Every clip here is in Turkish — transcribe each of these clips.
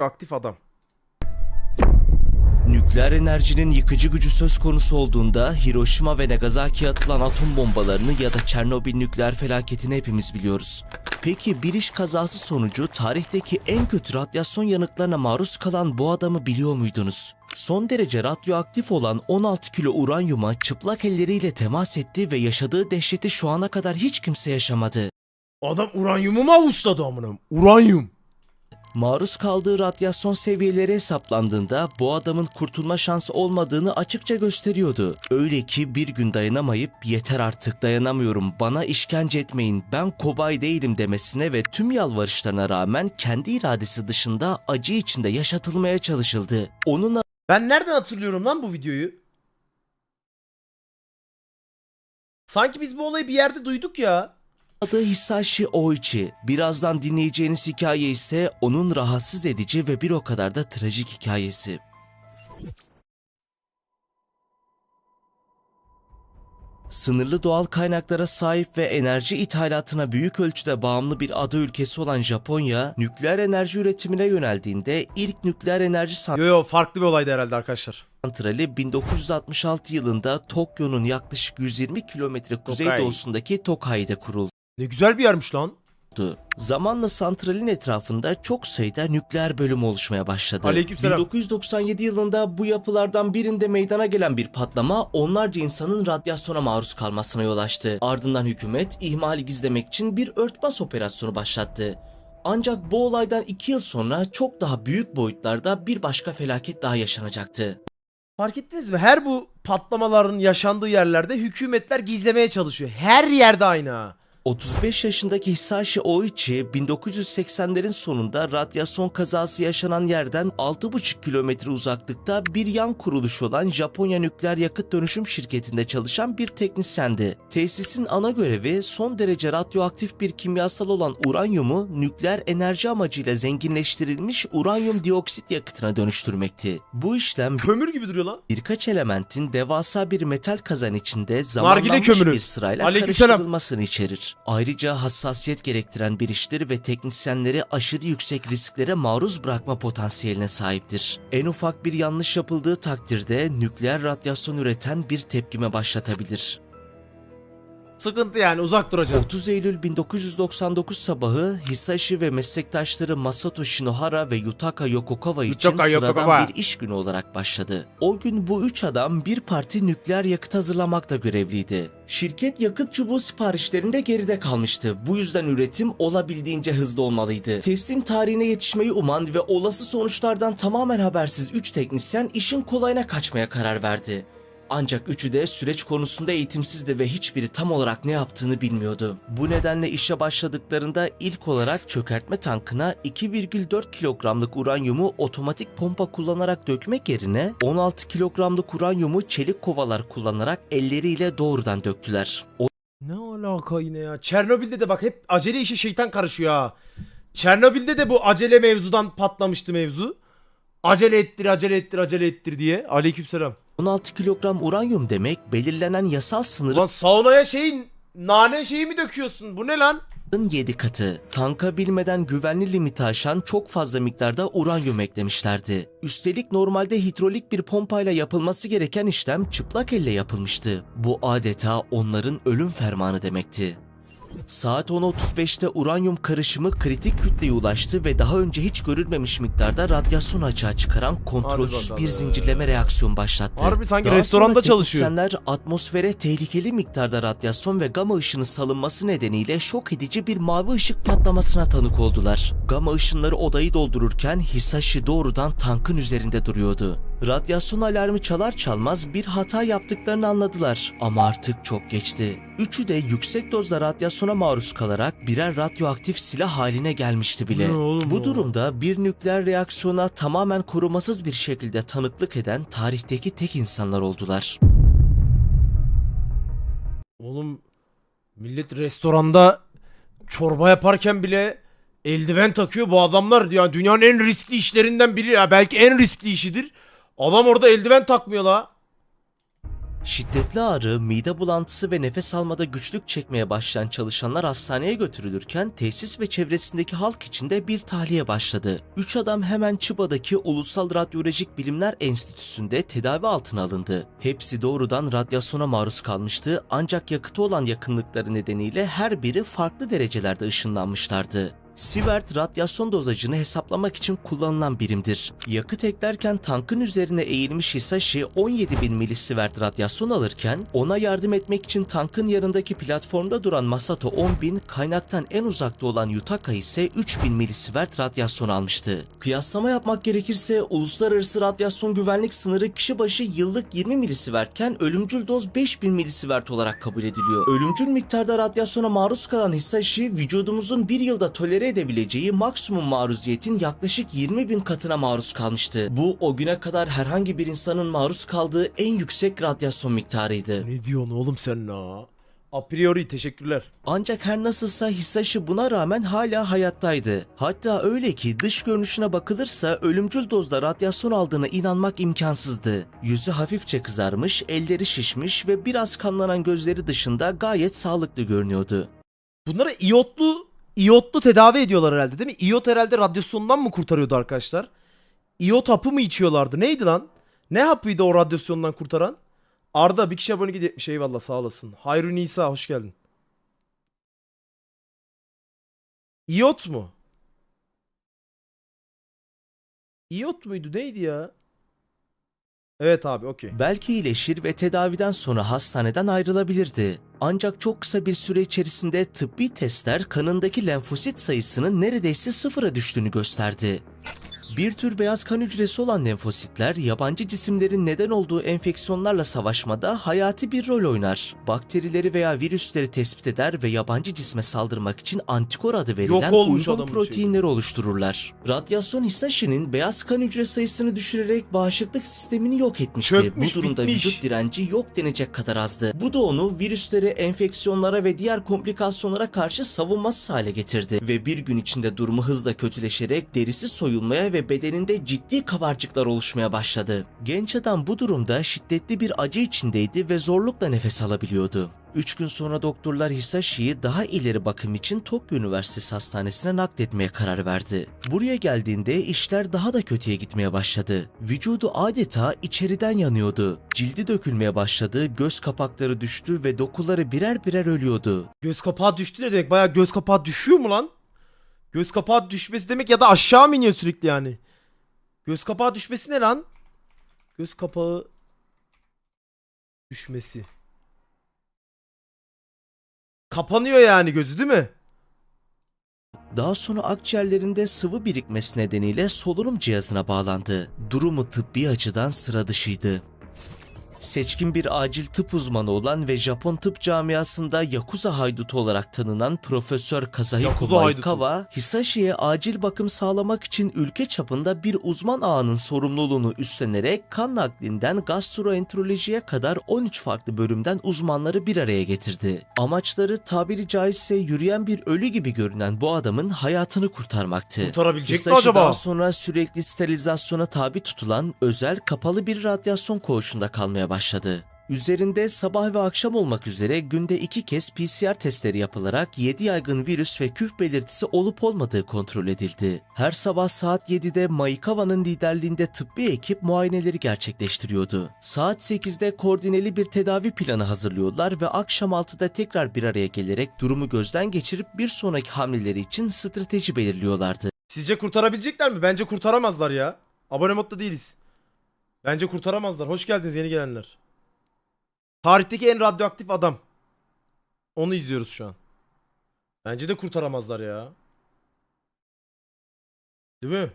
aktif adam. Nükleer enerjinin yıkıcı gücü söz konusu olduğunda Hiroşima ve Nagasaki'ye atılan atom bombalarını ya da Çernobil nükleer felaketini hepimiz biliyoruz. Peki bir iş kazası sonucu tarihteki en kötü radyasyon yanıklarına maruz kalan bu adamı biliyor muydunuz? Son derece radyoaktif olan 16 kilo uranyuma çıplak elleriyle temas etti ve yaşadığı dehşeti şu ana kadar hiç kimse yaşamadı. Adam uranyumu mu avuçladı amınım? Uranyum. Maruz kaldığı radyasyon seviyeleri hesaplandığında bu adamın kurtulma şansı olmadığını açıkça gösteriyordu. Öyle ki bir gün dayanamayıp yeter artık dayanamıyorum bana işkence etmeyin ben kobay değilim demesine ve tüm yalvarışlarına rağmen kendi iradesi dışında acı içinde yaşatılmaya çalışıldı. Onun Ben nereden hatırlıyorum lan bu videoyu? Sanki biz bu olayı bir yerde duyduk ya. Adı Hisashi Oichi. Birazdan dinleyeceğiniz hikaye ise onun rahatsız edici ve bir o kadar da trajik hikayesi. Sınırlı doğal kaynaklara sahip ve enerji ithalatına büyük ölçüde bağımlı bir ada ülkesi olan Japonya, nükleer enerji üretimine yöneldiğinde ilk nükleer enerji Yo yo farklı bir olaydı herhalde arkadaşlar. santrali 1966 yılında Tokyo'nun yaklaşık 120 kilometre kuzeydoğusundaki Tokai'de kuruldu. Ne güzel bir yermiş lan. Zamanla santralin etrafında çok sayıda nükleer bölüm oluşmaya başladı. Aleykümselam. 1997 yılında bu yapılardan birinde meydana gelen bir patlama onlarca insanın radyasyona maruz kalmasına yol açtı. Ardından hükümet ihmali gizlemek için bir örtbas operasyonu başlattı. Ancak bu olaydan 2 yıl sonra çok daha büyük boyutlarda bir başka felaket daha yaşanacaktı. Fark ettiniz mi? Her bu patlamaların yaşandığı yerlerde hükümetler gizlemeye çalışıyor. Her yerde aynı ha. 35 yaşındaki Hisashi Oichi 1980'lerin sonunda radyasyon kazası yaşanan yerden 6,5 kilometre uzaklıkta bir yan kuruluş olan Japonya Nükleer Yakıt Dönüşüm Şirketi'nde çalışan bir teknisyendi. Tesisin ana görevi son derece radyoaktif bir kimyasal olan uranyumu nükleer enerji amacıyla zenginleştirilmiş uranyum dioksit yakıtına dönüştürmekti. Bu işlem Kömür gibi duruyor lan. birkaç elementin devasa bir metal kazan içinde zamanlanmış bir sırayla Aleykümselam. karıştırılmasını içerir. Ayrıca hassasiyet gerektiren bir iştir ve teknisyenleri aşırı yüksek risklere maruz bırakma potansiyeline sahiptir. En ufak bir yanlış yapıldığı takdirde nükleer radyasyon üreten bir tepkime başlatabilir. Sıkıntı yani uzak duracağım. 30 Eylül 1999 sabahı Hisashi ve meslektaşları Masato Shinohara ve Yutaka Yokokawa için Yutaka sıradan Yokokawa. bir iş günü olarak başladı. O gün bu üç adam bir parti nükleer yakıt hazırlamakta görevliydi. Şirket yakıt çubuğu siparişlerinde geride kalmıştı. Bu yüzden üretim olabildiğince hızlı olmalıydı. Teslim tarihine yetişmeyi uman ve olası sonuçlardan tamamen habersiz 3 teknisyen işin kolayına kaçmaya karar verdi. Ancak üçü de süreç konusunda eğitimsizdi ve hiçbiri tam olarak ne yaptığını bilmiyordu. Bu nedenle işe başladıklarında ilk olarak çökertme tankına 2,4 kilogramlık uranyumu otomatik pompa kullanarak dökmek yerine 16 kilogramlık uranyumu çelik kovalar kullanarak elleriyle doğrudan döktüler. Ne alaka yine ya? Çernobil'de de bak hep acele işe şeytan karışıyor ha. Çernobil'de de bu acele mevzudan patlamıştı mevzu. Acele ettir, acele ettir, acele ettir diye. Aleykümselam. 16 kilogram uranyum demek belirlenen yasal sınırın Ulan saunaya şeyin nane şeyi mi döküyorsun? Bu ne lan? 7 katı. Tanka bilmeden güvenli limiti aşan çok fazla miktarda uranyum eklemişlerdi. Üstelik normalde hidrolik bir pompayla yapılması gereken işlem çıplak elle yapılmıştı. Bu adeta onların ölüm fermanı demekti. Saat 10.35'te uranyum karışımı kritik kütleye ulaştı ve daha önce hiç görülmemiş miktarda radyasyon açığa çıkaran kontrolsüz bir zincirleme reaksiyon başlattı. Harbi sanki Daha restoranda sonra çalışıyor. teknisyenler atmosfere tehlikeli miktarda radyasyon ve gama ışını salınması nedeniyle şok edici bir mavi ışık patlamasına tanık oldular. Gama ışınları odayı doldururken Hisashi doğrudan tankın üzerinde duruyordu. Radyasyon alarmı çalar çalmaz bir hata yaptıklarını anladılar ama artık çok geçti. Üçü de yüksek dozda radyasyona maruz kalarak birer radyoaktif silah haline gelmişti bile. Bu? durumda bir nükleer reaksiyona tamamen korumasız bir şekilde tanıklık eden tarihteki tek insanlar oldular. Oğlum millet restoranda çorba yaparken bile eldiven takıyor. Bu adamlar ya dünyanın en riskli işlerinden biri ya belki en riskli işidir. Adam orada eldiven takmıyor la. Şiddetli ağrı, mide bulantısı ve nefes almada güçlük çekmeye başlayan çalışanlar hastaneye götürülürken tesis ve çevresindeki halk içinde bir tahliye başladı. Üç adam hemen Çiba'daki Ulusal Radyolojik Bilimler Enstitüsü'nde tedavi altına alındı. Hepsi doğrudan radyasyona maruz kalmıştı ancak yakıtı olan yakınlıkları nedeniyle her biri farklı derecelerde ışınlanmışlardı. Sievert radyasyon dozajını hesaplamak için kullanılan birimdir. Yakıt eklerken tankın üzerine eğilmiş Hisashi 17.000 milisievert radyasyon alırken ona yardım etmek için tankın yanındaki platformda duran Masato 10.000, kaynaktan en uzakta olan Yutaka ise 3.000 milisievert radyasyon almıştı. Kıyaslama yapmak gerekirse uluslararası radyasyon güvenlik sınırı kişi başı yıllık 20 milisievertken ölümcül doz 5000 milisievert olarak kabul ediliyor. Ölümcül miktarda radyasyona maruz kalan Hisashi vücudumuzun bir yılda tolere edebileceği maksimum maruziyetin yaklaşık 20 bin katına maruz kalmıştı. Bu o güne kadar herhangi bir insanın maruz kaldığı en yüksek radyasyon miktarıydı. Ne diyorsun oğlum sen la? A priori teşekkürler. Ancak her nasılsa Hisashi buna rağmen hala hayattaydı. Hatta öyle ki dış görünüşüne bakılırsa ölümcül dozda radyasyon aldığına inanmak imkansızdı. Yüzü hafifçe kızarmış, elleri şişmiş ve biraz kanlanan gözleri dışında gayet sağlıklı görünüyordu. Bunlara iyotlu iyotlu tedavi ediyorlar herhalde değil mi? İyot herhalde radyasyondan mı kurtarıyordu arkadaşlar? İyot hapı mı içiyorlardı? Neydi lan? Ne hapıydı o radyasyondan kurtaran? Arda bir kişi abone gitmiş. Eyvallah sağ olasın. Hayru Nisa hoş geldin. İyot mu? İyot muydu? Neydi ya? Evet abi okey. Belki iyileşir ve tedaviden sonra hastaneden ayrılabilirdi. Ancak çok kısa bir süre içerisinde tıbbi testler kanındaki lenfosit sayısının neredeyse sıfıra düştüğünü gösterdi. Bir tür beyaz kan hücresi olan lenfositler yabancı cisimlerin neden olduğu enfeksiyonlarla savaşmada hayati bir rol oynar. Bakterileri veya virüsleri tespit eder ve yabancı cisme saldırmak için antikor adı verilen olmuş uygun adamın proteinleri oluştururlar. Radyasyon Hisashi'nin beyaz kan hücre sayısını düşürerek bağışıklık sistemini yok etmişti. Çökmüş, Bu durumda bitmiş. vücut direnci yok denecek kadar azdı. Bu da onu virüslere, enfeksiyonlara ve diğer komplikasyonlara karşı savunmasız hale getirdi. Ve bir gün içinde durumu hızla kötüleşerek derisi soyulmaya ve bedeninde ciddi kabarcıklar oluşmaya başladı. Genç adam bu durumda şiddetli bir acı içindeydi ve zorlukla nefes alabiliyordu. Üç gün sonra doktorlar Hisashi'yi daha ileri bakım için Tokyo Üniversitesi Hastanesi'ne nakletmeye karar verdi. Buraya geldiğinde işler daha da kötüye gitmeye başladı. Vücudu adeta içeriden yanıyordu. Cildi dökülmeye başladı, göz kapakları düştü ve dokuları birer birer ölüyordu. Göz kapağı düştü ne demek? Bayağı göz kapağı düşüyor mu lan? Göz kapağı düşmesi demek ya da aşağı mı iniyor sürekli yani? Göz kapağı düşmesi ne lan? Göz kapağı düşmesi. Kapanıyor yani gözü değil mi? Daha sonra akciğerlerinde sıvı birikmesi nedeniyle solunum cihazına bağlandı. Durumu tıbbi açıdan sıra dışıydı. Seçkin bir acil tıp uzmanı olan ve Japon tıp camiasında Yakuza haydutu olarak tanınan Profesör Kazuhiko Yakuza. Maekawa, Hisashi'ye acil bakım sağlamak için ülke çapında bir uzman ağının sorumluluğunu üstlenerek kan naklinden gastroenterolojiye kadar 13 farklı bölümden uzmanları bir araya getirdi. Amaçları tabiri caizse yürüyen bir ölü gibi görünen bu adamın hayatını kurtarmaktı. Kurtarabilecek mi Hisashi acaba? daha sonra sürekli sterilizasyona tabi tutulan özel kapalı bir radyasyon koğuşunda kalmaya başladı. Üzerinde sabah ve akşam olmak üzere günde iki kez PCR testleri yapılarak 7 yaygın virüs ve küf belirtisi olup olmadığı kontrol edildi. Her sabah saat 7'de Maikawa'nın liderliğinde tıbbi ekip muayeneleri gerçekleştiriyordu. Saat 8'de koordineli bir tedavi planı hazırlıyorlar ve akşam 6'da tekrar bir araya gelerek durumu gözden geçirip bir sonraki hamleleri için strateji belirliyorlardı. Sizce kurtarabilecekler mi? Bence kurtaramazlar ya. Abone modda değiliz. Bence kurtaramazlar. Hoş geldiniz yeni gelenler. Tarihteki en radyoaktif adam. Onu izliyoruz şu an. Bence de kurtaramazlar ya. Değil mi?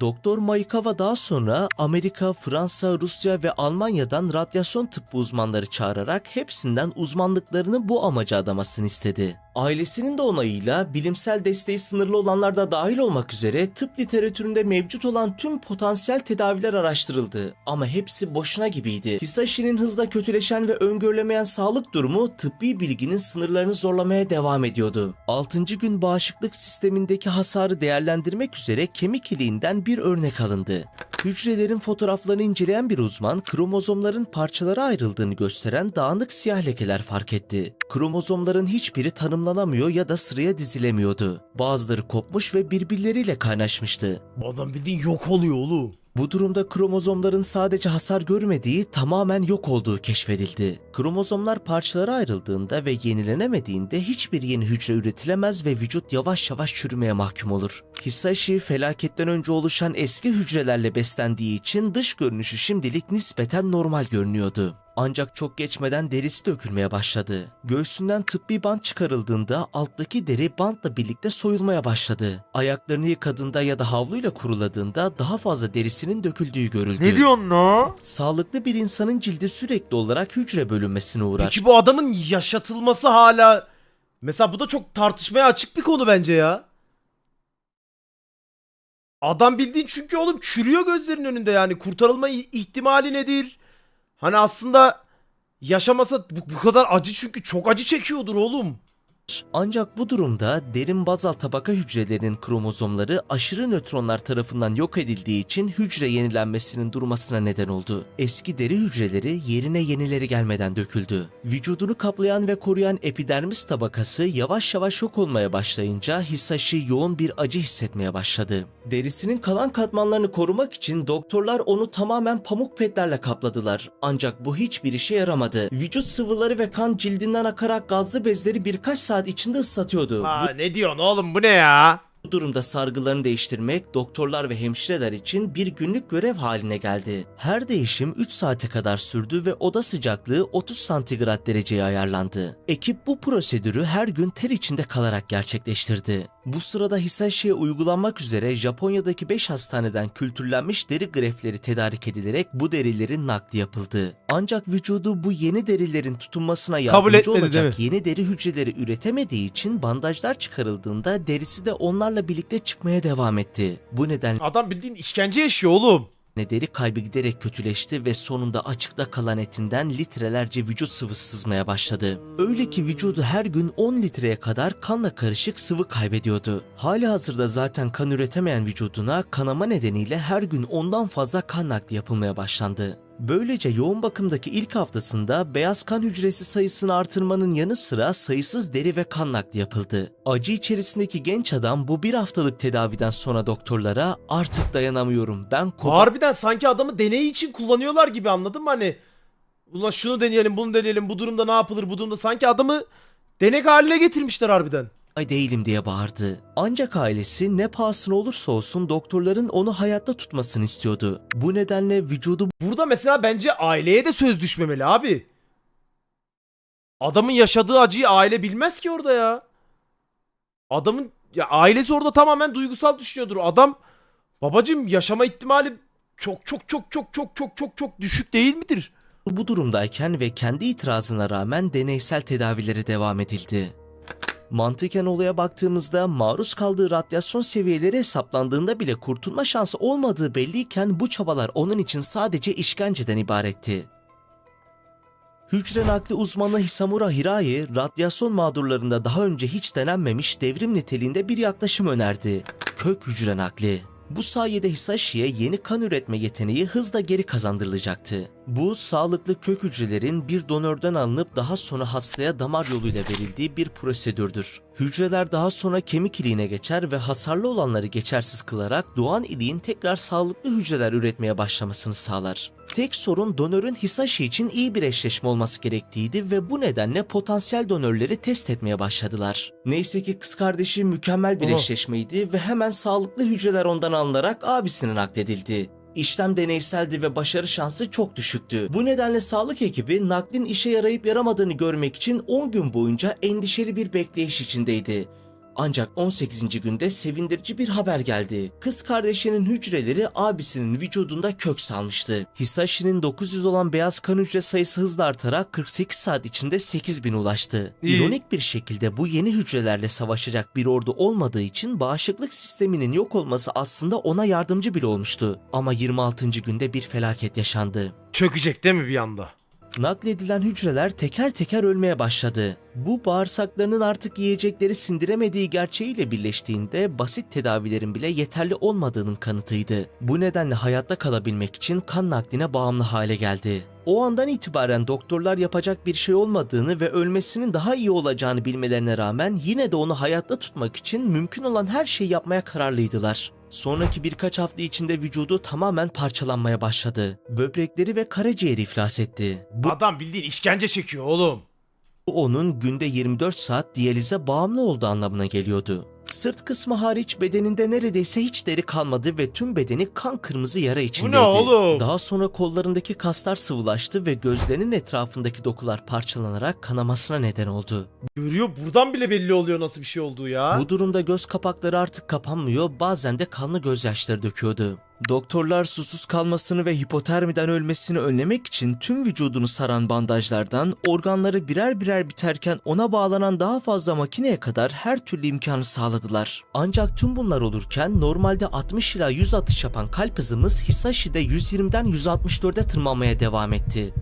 Doktor Maikawa daha sonra Amerika, Fransa, Rusya ve Almanya'dan radyasyon tıbbı uzmanları çağırarak hepsinden uzmanlıklarını bu amaca adamasını istedi. Ailesinin de onayıyla bilimsel desteği sınırlı olanlar da dahil olmak üzere tıp literatüründe mevcut olan tüm potansiyel tedaviler araştırıldı. Ama hepsi boşuna gibiydi. Hisashi'nin hızla kötüleşen ve öngörülemeyen sağlık durumu tıbbi bilginin sınırlarını zorlamaya devam ediyordu. 6. gün bağışıklık sistemindeki hasarı değerlendirmek üzere kemik iliğinden bir örnek alındı. Hücrelerin fotoğraflarını inceleyen bir uzman kromozomların parçalara ayrıldığını gösteren dağınık siyah lekeler fark etti. Kromozomların hiçbiri tanımlanamıyor ya da sıraya dizilemiyordu. Bazıları kopmuş ve birbirleriyle kaynaşmıştı. Adam bildiğin yok oluyor oğlum. Bu durumda kromozomların sadece hasar görmediği tamamen yok olduğu keşfedildi. Kromozomlar parçalara ayrıldığında ve yenilenemediğinde hiçbir yeni hücre üretilemez ve vücut yavaş yavaş çürümeye mahkum olur. Hisashi felaketten önce oluşan eski hücrelerle beslendiği için dış görünüşü şimdilik nispeten normal görünüyordu. Ancak çok geçmeden derisi dökülmeye başladı. Göğsünden tıbbi bant çıkarıldığında alttaki deri bantla birlikte soyulmaya başladı. Ayaklarını yıkadığında ya da havluyla kuruladığında daha fazla derisinin döküldüğü görüldü. diyorsun la? Sağlıklı bir insanın cildi sürekli olarak hücre bölünmesine uğrar. Peki bu adamın yaşatılması hala... Mesela bu da çok tartışmaya açık bir konu bence ya. Adam bildiğin çünkü oğlum çürüyor gözlerinin önünde yani. Kurtarılma ihtimali nedir? Hani aslında yaşamasa bu, bu kadar acı çünkü çok acı çekiyordur oğlum. Ancak bu durumda derin bazal tabaka hücrelerinin kromozomları aşırı nötronlar tarafından yok edildiği için hücre yenilenmesinin durmasına neden oldu. Eski deri hücreleri yerine yenileri gelmeden döküldü. Vücudunu kaplayan ve koruyan epidermis tabakası yavaş yavaş yok olmaya başlayınca Hisashi yoğun bir acı hissetmeye başladı. Derisinin kalan katmanlarını korumak için doktorlar onu tamamen pamuk petlerle kapladılar. Ancak bu hiçbir işe yaramadı. Vücut sıvıları ve kan cildinden akarak gazlı bezleri birkaç saat içinde ıslatıyordu. Ha ne diyorsun oğlum bu ne ya? Bu durumda sargılarını değiştirmek doktorlar ve hemşireler için bir günlük görev haline geldi. Her değişim 3 saate kadar sürdü ve oda sıcaklığı 30 santigrat dereceye ayarlandı. Ekip bu prosedürü her gün ter içinde kalarak gerçekleştirdi. Bu sırada Hisashi'ye uygulanmak üzere Japonya'daki 5 hastaneden kültürlenmiş deri grefleri tedarik edilerek bu derilerin nakli yapıldı. Ancak vücudu bu yeni derilerin tutunmasına Kabul yardımcı etmedi, olacak değil yeni deri hücreleri üretemediği için bandajlar çıkarıldığında derisi de onlarla birlikte çıkmaya devam etti. Bu nedenle Adam bildiğin işkence yaşıyor oğlum. Deri kaybı giderek kötüleşti ve sonunda açıkta kalan etinden litrelerce vücut sıvısı sızmaya başladı. Öyle ki vücudu her gün 10 litreye kadar kanla karışık sıvı kaybediyordu. Hali hazırda zaten kan üretemeyen vücuduna kanama nedeniyle her gün ondan fazla kan nakli yapılmaya başlandı. Böylece yoğun bakımdaki ilk haftasında beyaz kan hücresi sayısını artırmanın yanı sıra sayısız deri ve kan nakli yapıldı. Acı içerisindeki genç adam bu bir haftalık tedaviden sonra doktorlara artık dayanamıyorum ben kopa Harbiden sanki adamı deneyi için kullanıyorlar gibi anladın mı hani? Ulan şunu deneyelim bunu deneyelim bu durumda ne yapılır bu durumda sanki adamı denek haline getirmişler harbiden. Ay değilim diye bağırdı. Ancak ailesi ne pahasına olursa olsun doktorların onu hayatta tutmasını istiyordu. Bu nedenle vücudu Burada mesela bence aileye de söz düşmemeli abi. Adamın yaşadığı acıyı aile bilmez ki orada ya. Adamın ya ailesi orada tamamen duygusal düşünüyordur. Adam babacım yaşama ihtimali çok çok çok çok çok çok çok çok düşük değil midir? bu durumdayken ve kendi itirazına rağmen deneysel tedavilere devam edildi. Mantıken olaya baktığımızda maruz kaldığı radyasyon seviyeleri hesaplandığında bile kurtulma şansı olmadığı belliyken bu çabalar onun için sadece işkenceden ibaretti. Hücre nakli uzmanı Hisamura Hirai, radyasyon mağdurlarında daha önce hiç denenmemiş devrim niteliğinde bir yaklaşım önerdi. Kök hücre nakli. Bu sayede Hisashi'ye yeni kan üretme yeteneği hızla geri kazandırılacaktı. Bu, sağlıklı kök hücrelerin bir donörden alınıp daha sonra hastaya damar yoluyla verildiği bir prosedürdür. Hücreler daha sonra kemik iliğine geçer ve hasarlı olanları geçersiz kılarak doğan iliğin tekrar sağlıklı hücreler üretmeye başlamasını sağlar. Tek sorun donörün Hisashi için iyi bir eşleşme olması gerektiğiydi ve bu nedenle potansiyel donörleri test etmeye başladılar. Neyse ki kız kardeşi mükemmel bir Aha. eşleşmeydi ve hemen sağlıklı hücreler ondan alınarak abisine nakledildi. İşlem deneyseldi ve başarı şansı çok düşüktü. Bu nedenle sağlık ekibi naklin işe yarayıp yaramadığını görmek için 10 gün boyunca endişeli bir bekleyiş içindeydi. Ancak 18. günde sevindirici bir haber geldi. Kız kardeşinin hücreleri abisinin vücudunda kök salmıştı. Hisashi'nin 900 olan beyaz kan hücre sayısı hızla artarak 48 saat içinde 8000 ulaştı. İyi. İronik bir şekilde bu yeni hücrelerle savaşacak bir ordu olmadığı için bağışıklık sisteminin yok olması aslında ona yardımcı bile olmuştu. Ama 26. günde bir felaket yaşandı. Çökecek değil mi bir anda? Nakledilen hücreler teker teker ölmeye başladı. Bu bağırsaklarının artık yiyecekleri sindiremediği gerçeğiyle birleştiğinde basit tedavilerin bile yeterli olmadığının kanıtıydı. Bu nedenle hayatta kalabilmek için kan nakline bağımlı hale geldi. O andan itibaren doktorlar yapacak bir şey olmadığını ve ölmesinin daha iyi olacağını bilmelerine rağmen yine de onu hayatta tutmak için mümkün olan her şeyi yapmaya kararlıydılar. Sonraki birkaç hafta içinde vücudu tamamen parçalanmaya başladı. Böbrekleri ve karaciğeri iflas etti. Bu Adam bildiğin işkence çekiyor oğlum. bu onun günde 24 saat diyalize bağımlı olduğu anlamına geliyordu. Sırt kısmı hariç bedeninde neredeyse hiç deri kalmadı ve tüm bedeni kan kırmızı yara içindeydi. oğlum? Daha sonra kollarındaki kaslar sıvılaştı ve gözlerinin etrafındaki dokular parçalanarak kanamasına neden oldu. Görüyor buradan bile belli oluyor nasıl bir şey olduğu ya. Bu durumda göz kapakları artık kapanmıyor, bazen de kanlı gözyaşları döküyordu. Doktorlar susuz kalmasını ve hipotermiden ölmesini önlemek için tüm vücudunu saran bandajlardan organları birer birer biterken ona bağlanan daha fazla makineye kadar her türlü imkanı sağladılar. Ancak tüm bunlar olurken normalde 60 ila 100 atış yapan kalp hızımız Hisashi'de 120'den 164'e tırmanmaya devam etti.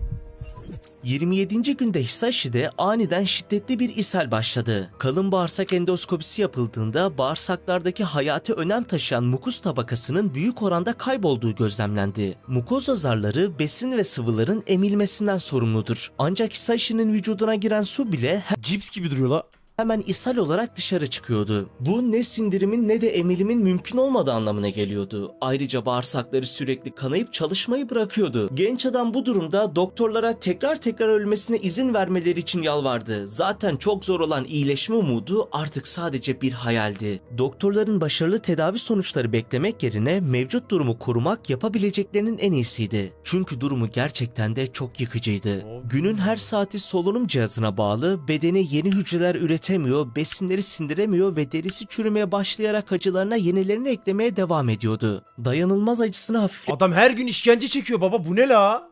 27. günde Hisashi'de aniden şiddetli bir ishal başladı. Kalın bağırsak endoskopisi yapıldığında bağırsaklardaki hayati önem taşıyan mukus tabakasının büyük oranda kaybolduğu gözlemlendi. Mukoza zarları besin ve sıvıların emilmesinden sorumludur. Ancak Hisashi'nin vücuduna giren su bile Cips gibi duruyor la. Hemen ishal olarak dışarı çıkıyordu. Bu ne sindirimin ne de emilimin mümkün olmadığı anlamına geliyordu. Ayrıca bağırsakları sürekli kanayıp çalışmayı bırakıyordu. Genç adam bu durumda doktorlara tekrar tekrar ölmesine izin vermeleri için yalvardı. Zaten çok zor olan iyileşme umudu artık sadece bir hayaldi. Doktorların başarılı tedavi sonuçları beklemek yerine mevcut durumu korumak yapabileceklerinin en iyisiydi. Çünkü durumu gerçekten de çok yıkıcıydı. Günün her saati solunum cihazına bağlı, bedeni yeni hücreler üretemiyor, besinleri sindiremiyor ve derisi çürümeye başlayarak acılarına yenilerini eklemeye devam ediyordu. Dayanılmaz acısını hafifletmek Adam her gün işkence çekiyor baba bu ne la?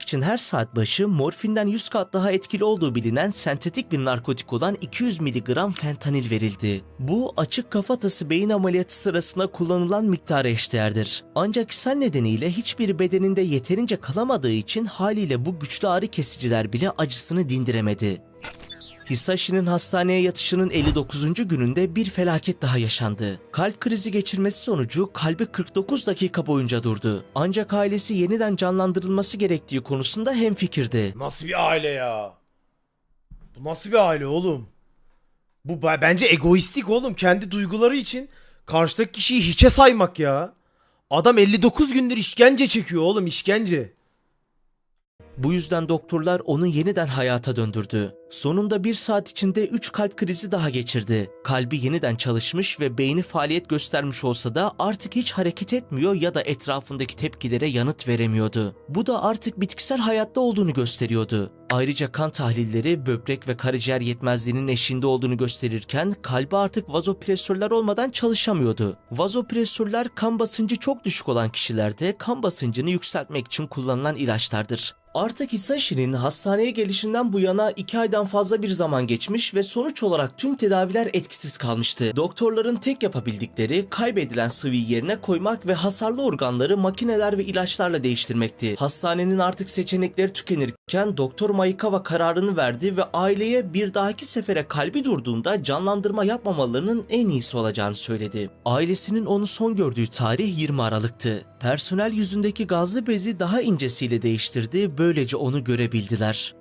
için her saat başı morfinden 100 kat daha etkili olduğu bilinen sentetik bir narkotik olan 200 mg fentanil verildi. Bu açık kafatası beyin ameliyatı sırasında kullanılan miktara eşdeğerdir. Ancak ishal nedeniyle hiçbir bedeninde yeterince kalamadığı için haliyle bu güçlü ağrı kesiciler bile acısını dindiremedi. Hisashi'nin hastaneye yatışının 59. gününde bir felaket daha yaşandı. Kalp krizi geçirmesi sonucu kalbi 49 dakika boyunca durdu. Ancak ailesi yeniden canlandırılması gerektiği konusunda hemfikirdi. Nasıl bir aile ya? Bu nasıl bir aile oğlum? Bu bence egoistik oğlum. Kendi duyguları için karşıdaki kişiyi hiçe saymak ya. Adam 59 gündür işkence çekiyor oğlum işkence. Bu yüzden doktorlar onu yeniden hayata döndürdü. Sonunda bir saat içinde 3 kalp krizi daha geçirdi. Kalbi yeniden çalışmış ve beyni faaliyet göstermiş olsa da artık hiç hareket etmiyor ya da etrafındaki tepkilere yanıt veremiyordu. Bu da artık bitkisel hayatta olduğunu gösteriyordu. Ayrıca kan tahlilleri böbrek ve karaciğer yetmezliğinin eşiğinde olduğunu gösterirken kalbi artık vazopresörler olmadan çalışamıyordu. Vazopresörler kan basıncı çok düşük olan kişilerde kan basıncını yükseltmek için kullanılan ilaçlardır. Artık Hisashi'nin hastaneye gelişinden bu yana 2 aydan fazla bir zaman geçmiş ve sonuç olarak tüm tedaviler etkisiz kalmıştı. Doktorların tek yapabildikleri kaybedilen sıvıyı yerine koymak ve hasarlı organları makineler ve ilaçlarla değiştirmekti. Hastanenin artık seçenekleri tükenirken Doktor Maikawa kararını verdi ve aileye bir dahaki sefere kalbi durduğunda canlandırma yapmamalarının en iyisi olacağını söyledi. Ailesinin onu son gördüğü tarih 20 Aralık'tı. Personel yüzündeki gazlı bezi daha incesiyle değiştirdi, böylece onu görebildiler.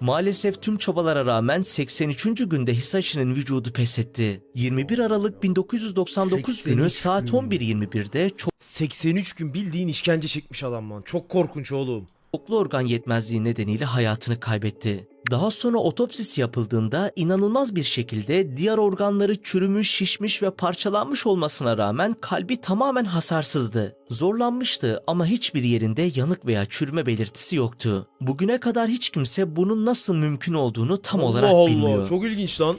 Maalesef tüm çabalara rağmen 83. günde Hisashi'nin vücudu pes etti. 21 Aralık 1999 günü 83 saat gün. 11.21'de 83 gün bildiğin işkence çekmiş adam lan. Çok korkunç oğlum. Çoklu organ yetmezliği nedeniyle hayatını kaybetti. Daha sonra otopsisi yapıldığında inanılmaz bir şekilde diğer organları çürümüş, şişmiş ve parçalanmış olmasına rağmen kalbi tamamen hasarsızdı. Zorlanmıştı ama hiçbir yerinde yanık veya çürüme belirtisi yoktu. Bugüne kadar hiç kimse bunun nasıl mümkün olduğunu tam olarak Allah bilmiyor. Allah çok ilginç lan.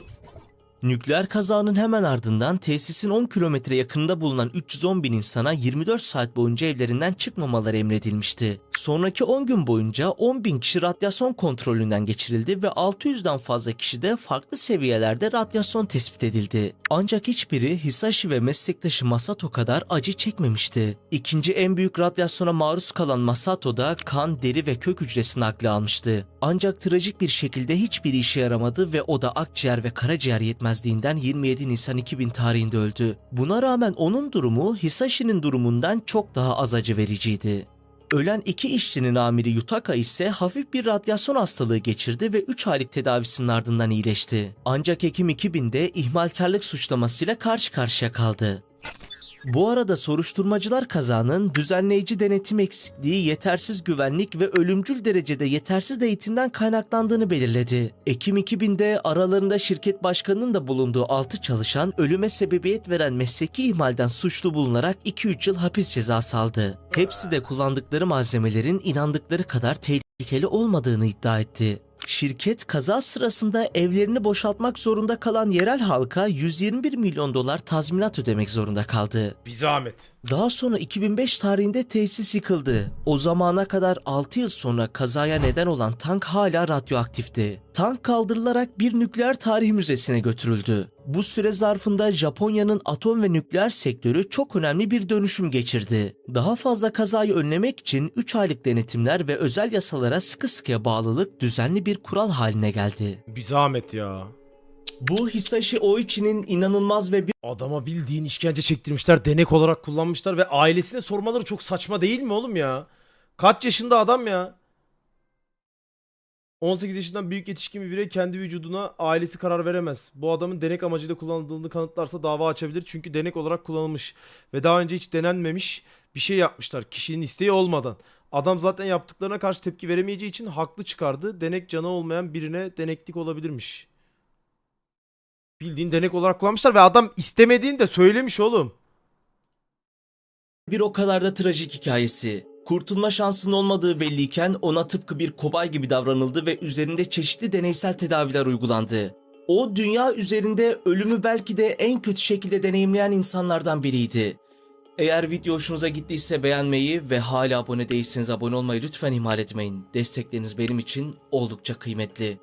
Nükleer kazanın hemen ardından tesisin 10 kilometre yakınında bulunan 310 bin insana 24 saat boyunca evlerinden çıkmamaları emredilmişti. Sonraki 10 gün boyunca 10 bin kişi radyasyon kontrolünden geçirildi ve 600'den fazla kişi de farklı seviyelerde radyasyon tespit edildi. Ancak hiçbiri Hisashi ve meslektaşı Masato kadar acı çekmemişti. İkinci en büyük radyasyona maruz kalan Masato da kan, deri ve kök hücresi nakli almıştı. Ancak trajik bir şekilde hiçbir işe yaramadı ve o da akciğer ve karaciğer yetmezliğinden 27 Nisan 2000 tarihinde öldü. Buna rağmen onun durumu Hisashi'nin durumundan çok daha az acı vericiydi. Ölen iki işçinin amiri Yutaka ise hafif bir radyasyon hastalığı geçirdi ve 3 aylık tedavisinin ardından iyileşti. Ancak Ekim 2000'de ihmalkarlık suçlamasıyla karşı karşıya kaldı. Bu arada soruşturmacılar kazanın düzenleyici denetim eksikliği, yetersiz güvenlik ve ölümcül derecede yetersiz eğitimden kaynaklandığını belirledi. Ekim 2000'de aralarında şirket başkanının da bulunduğu 6 çalışan ölüme sebebiyet veren mesleki ihmalden suçlu bulunarak 2-3 yıl hapis cezası aldı. Hepsi de kullandıkları malzemelerin inandıkları kadar tehlikeli olmadığını iddia etti. Şirket kaza sırasında evlerini boşaltmak zorunda kalan yerel halka 121 milyon dolar tazminat ödemek zorunda kaldı. Bir zahmet. Daha sonra 2005 tarihinde tesis yıkıldı. O zamana kadar 6 yıl sonra kazaya neden olan tank hala radyoaktifti. Tank kaldırılarak bir nükleer tarih müzesine götürüldü. Bu süre zarfında Japonya'nın atom ve nükleer sektörü çok önemli bir dönüşüm geçirdi. Daha fazla kazayı önlemek için 3 aylık denetimler ve özel yasalara sıkı sıkıya bağlılık düzenli bir kural haline geldi. Bir zahmet ya. Bu Hisashi Oichi'nin inanılmaz ve bir Adama bildiğin işkence çektirmişler, denek olarak kullanmışlar ve ailesine sormaları çok saçma değil mi oğlum ya? Kaç yaşında adam ya? 18 yaşından büyük yetişkin bir birey kendi vücuduna ailesi karar veremez. Bu adamın denek amacıyla kullanıldığını kanıtlarsa dava açabilir çünkü denek olarak kullanılmış ve daha önce hiç denenmemiş bir şey yapmışlar kişinin isteği olmadan. Adam zaten yaptıklarına karşı tepki veremeyeceği için haklı çıkardı. Denek canı olmayan birine deneklik olabilirmiş. Bildiğin denek olarak kullanmışlar ve adam istemediğini de söylemiş oğlum. bir o kadar da trajik hikayesi. Kurtulma şansının olmadığı belliyken ona tıpkı bir kobay gibi davranıldı ve üzerinde çeşitli deneysel tedaviler uygulandı. O dünya üzerinde ölümü belki de en kötü şekilde deneyimleyen insanlardan biriydi. Eğer video hoşunuza gittiyse beğenmeyi ve hala abone değilseniz abone olmayı lütfen ihmal etmeyin. Destekleriniz benim için oldukça kıymetli.